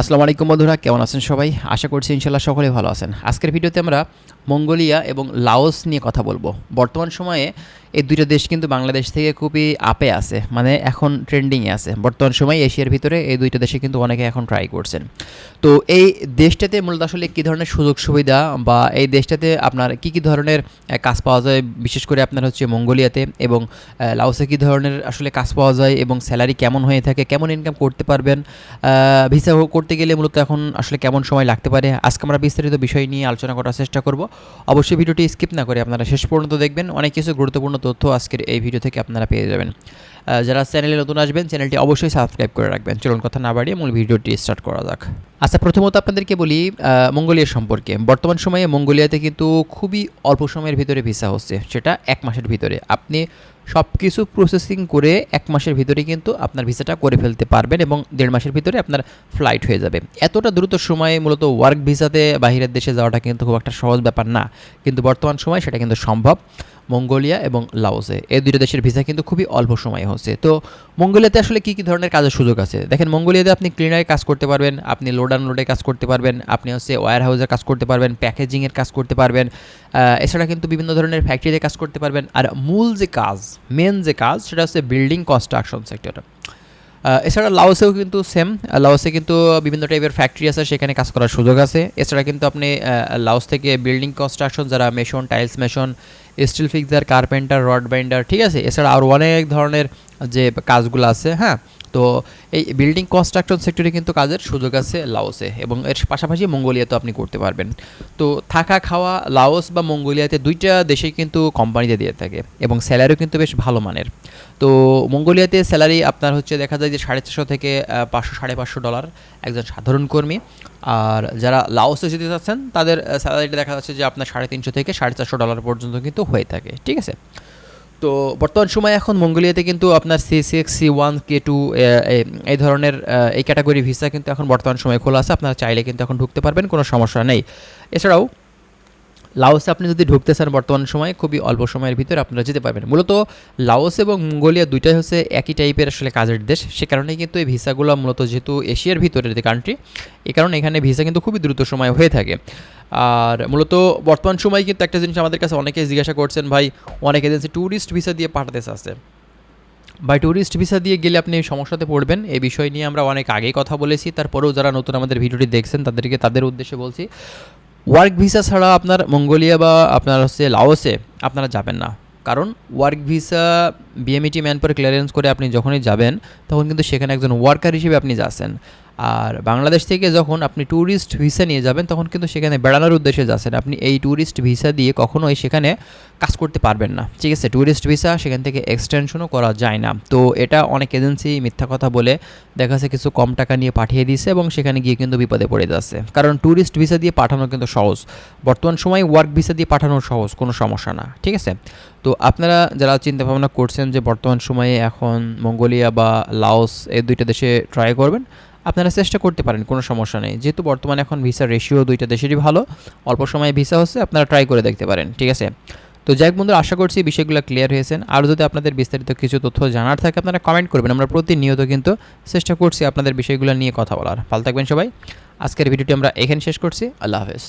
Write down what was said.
আসসালামু আলাইকুম বন্ধুরা, কেমন আছেন সবাই? আশা করছি ইনশাল্লাহ সকলে ভালো আছেন। আজকের ভিডিওতে আমরা মঙ্গোলিয়া এবং লাওস নিয়ে কথা বলব। বর্তমান সময়ে এই দুইটা দেশ কিন্তু বাংলাদেশ থেকে খুবই আপে আছে মানে এখন ট্রেন্ডিংয়ে আছে। বর্তমান সময়ে এশিয়ার ভিতরে এই দুইটা দেশে কিন্তু অনেকে এখন ট্রাই করছেন। তো এই দেশটাতে মূলত আসলে কী ধরনের সুযোগ সুবিধা বা এই দেশটাতে আপনার কী কী ধরনের কাজ পাওয়া যায়? বিশেষ করে আপনার হচ্ছে মঙ্গোলিয়াতে এবং লাউসে কী ধরনের আসলে কাজ পাওয়া যায় এবং স্যালারি কেমন হয়ে থাকে, কেমন ইনকাম করতে পারবেন? ভিসা করতে গেলে মূলত এখন আসলে কেমন সময় লাগতে পারে? আজকে আমরা বিস্তারিত বিষয় নিয়ে আলোচনা করার চেষ্টা করব। অবশ্যই ভিডিওটি স্কিপ না করে আপনারা শেষ পর্যন্ত দেখবেন। অনেক কিছু গুরুত্বপূর্ণ তথ্য আজকের এই ভিডিও থেকে আপনারা পেয়ে যাবেন। যারা চ্যানেলে নতুন আসবেন চ্যানেলটি অবশ্যই সাবস্ক্রাইব করে রাখবেন। চলুন কথা না বাড়িয়ে মূল ভিডিওটি স্টার্ট করা যাক। আচ্ছা প্রথমত আপনাদেরকে বলি মঙ্গোলিয়া সম্পর্কে। বর্তমান সময়ে মঙ্গোলিয়াতে কিন্তু খুবই অল্প সময়ের ভিতরে ভিসা হচ্ছে, সেটা এক মাসের ভিতরে। আপনি সব কিছু প্রসেসিং করে এক মাসের ভিতরে কিন্তু আপনার ভিসাটা করে ফেলতে পারবেন এবং দেড় মাসের ভিতরে আপনার ফ্লাইট হয়ে যাবে। এতটা দ্রুত সময়ে মূলত ওয়ার্ক ভিসাতে বাহিরের দেশে যাওয়াটা কিন্তু খুব একটা সহজ ব্যাপার না। কিন্তু বর্তমান সময় সেটা কিন্তু সম্ভব। মঙ্গোলিয়া এবং লাওসে এই দুটো দেশের ভিসা কিন্তু খুবই অল্প সময়ে হচ্ছে। তো মঙ্গোলিয়াতে আসলে কী কী ধরনের কাজের সুযোগ আছে? দেখেন, মঙ্গোলিয়াতে আপনি ক্লিনারে কাজ করতে পারবেন, আপনি লোড আনলোডে কাজ করতে পারবেন, আপনি হচ্ছে ওয়্যার হাউসের কাজ করতে পারবেন প্যাকেজিংয়ের কাজ করতে পারবেন এছাড়া কিন্তু বিভিন্ন ধরনের ফ্যাক্টরিতে কাজ করতে পারবেন। আর মূল যে কাজ মেন যে কাজ, সেটা হচ্ছে বিল্ডিং কনস্ট্রাকশন সেক্টর এছাড়া লাওসেও কিন্তু সেম লাওসে কিন্তু বিভিন্ন টাইপের ফ্যাক্টরি আছে, সেখানে কাজ করার সুযোগ আছে। এছাড়া কিন্তু আপনি লাওস থেকে বিল্ডিং কনস্ট্রাকশন যারা mason tiles mason steel fixer carpenter rod binder ঠিক আছে? এছাড়া আরও অনেক ধরনের যে কাজগুলো আছে হ্যাঁ? তো এই বিল্ডিং কনস্ট্রাকশন সেক্টরে কিন্তু কাজের সুযোগ আছে লাওসে এবং এর পাশাপাশি মঙ্গোলিয়াতেও আপনি করতে পারবেন। তো থাকা, খাওয়া লাওস বা মঙ্গোলিয়াতে দুইটা দেশেই কিন্তু কোম্পানিতে দিয়ে থাকে এবং স্যালারিও কিন্তু বেশ ভালো মানের। তো মঙ্গোলিয়াতে স্যালারি আপনার হচ্ছে দেখা যায় যে সাড়ে চারশো থেকে পাঁচশো, সাড়ে পাঁচশো ডলার একজন সাধারণ কর্মী। আর যারা লাওসে যেতে চাচ্ছেন, তাদের স্যালারিটা দেখা যাচ্ছে যে আপনার সাড়ে তিনশো থেকে সাড়ে চারশো ডলার পর্যন্ত কিন্তু হয়ে থাকে, ঠিক আছে? তো বর্তমান সময়ে এখন মঙ্গোলিয়াতে কিন্তু আপনার C six C one K two এই ধরনের এই ক্যাটাগরি ভিসা কিন্তু এখন বর্তমান সময়ে খোলা আছে। আপনারা চাইলে কিন্তু এখন ঢুকতে পারবেন, কোনো সমস্যা নেই। এছাড়াও লাওসে আপনি যদি ঢুকতে চান বর্তমান সময়ে, খুবই অল্প সময়ের ভিতরে আপনারা যেতে পারবেন। মূলত লাওস এবং মঙ্গোলিয়া দুইটাই হচ্ছে একই টাইপের আসলে কাজের দেশ। সে কারণেই কিন্তু এই ভিসাগুলো মূলত যেহেতু এশিয়ার ভিতরের যে কান্ট্রি এ কারণে এখানে ভিসা কিন্তু খুবই দ্রুত সময় হয়ে থাকে। আর মূলত বর্তমান সময়ে কিন্তু একটা জিনিস আমাদের কাছে অনেকে জিজ্ঞাসা করছেন, ভাই, অনেক এজেন্সি ট্যুরিস্ট ভিসা দিয়ে পাঠাতে চাচ্ছে। বাই ট্যুরিস্ট ভিসা দিয়ে গেলে আপনি সমস্যাতে পড়বেন। এই বিষয় নিয়ে আমরা অনেক আগেই কথা বলেছি। তারপরেও যারা নতুন আমাদের ভিডিওটি দেখছেন, তাদেরকে তাদের উদ্দেশ্যে বলছি ওয়ার্ক ভিসা ছাড়া আপনার মঙ্গোলিয়া বা আপনার হচ্ছে লাওসে আপনারা যাবেন না। কারণ work visa BMET manpower clearance করে আপনি যখনই যাবেন, তখন কিন্তু সেখানে একজন ওয়ার্কার হিসেবে আপনি যাচ্ছেন। আর বাংলাদেশ থেকে যখন আপনি ট্যুরিস্ট ভিসা নিয়ে যাবেন, তখন কিন্তু সেখানে বেড়ানোর উদ্দেশ্যে যাচ্ছেন। আপনি এই ট্যুরিস্ট ভিসা দিয়ে কখনোই সেখানে কাজ করতে পারবেন না। ঠিক আছে ট্যুরিস্ট ভিসা সেখান থেকে এক্সটেনশনও করা যায় না। তো এটা অনেক এজেন্সি মিথ্যা কথা বলে দেখা যাচ্ছে কিছু কম টাকা নিয়ে পাঠিয়ে দিছে এবং সেখানে গিয়ে কিন্তু বিপদে পড়ে যাচ্ছে। কারণ ট্যুরিস্ট ভিসা দিয়ে পাঠানো কিন্তু সহজ। বর্তমান সময়ে ওয়ার্ক ভিসা দিয়ে পাঠানো সহজ, কোনো সমস্যা না। ঠিক আছে? তো আপনারা যারা চিন্তা ভাবনা করছেন যে বর্তমান সময়ে এখন মঙ্গোলিয়া বা লাওস এই দুইটা দেশে ট্রাই করবেন আপনারা চেষ্টা করতে পারেন, কোনো সমস্যা নেই। যেহেতু বর্তমানে এখন ভিসা রেশিও দুইটা দেশেরই ভালো, অল্প সময়ে ভিসা হচ্ছে, আপনারা ট্রাই করে দেখতে পারেন, ঠিক আছে? তো যাই হোক বন্ধুরা, আশা করছি বিষয়গুলো ক্লিয়ার হয়েছেন আর যদি আপনাদের বিস্তারিত কিছু তথ্য জানার থাকে, আপনারা কমেন্ট করবেন। আমরা প্রতিনিয়ত কিন্তু চেষ্টা করছি আপনাদের বিষয়গুলো নিয়ে কথা বলার। ভালো থাকবেন সবাই। আজকের ভিডিওটি আমরা এখানে শেষ করছি। আল্লাহ হাফেজ।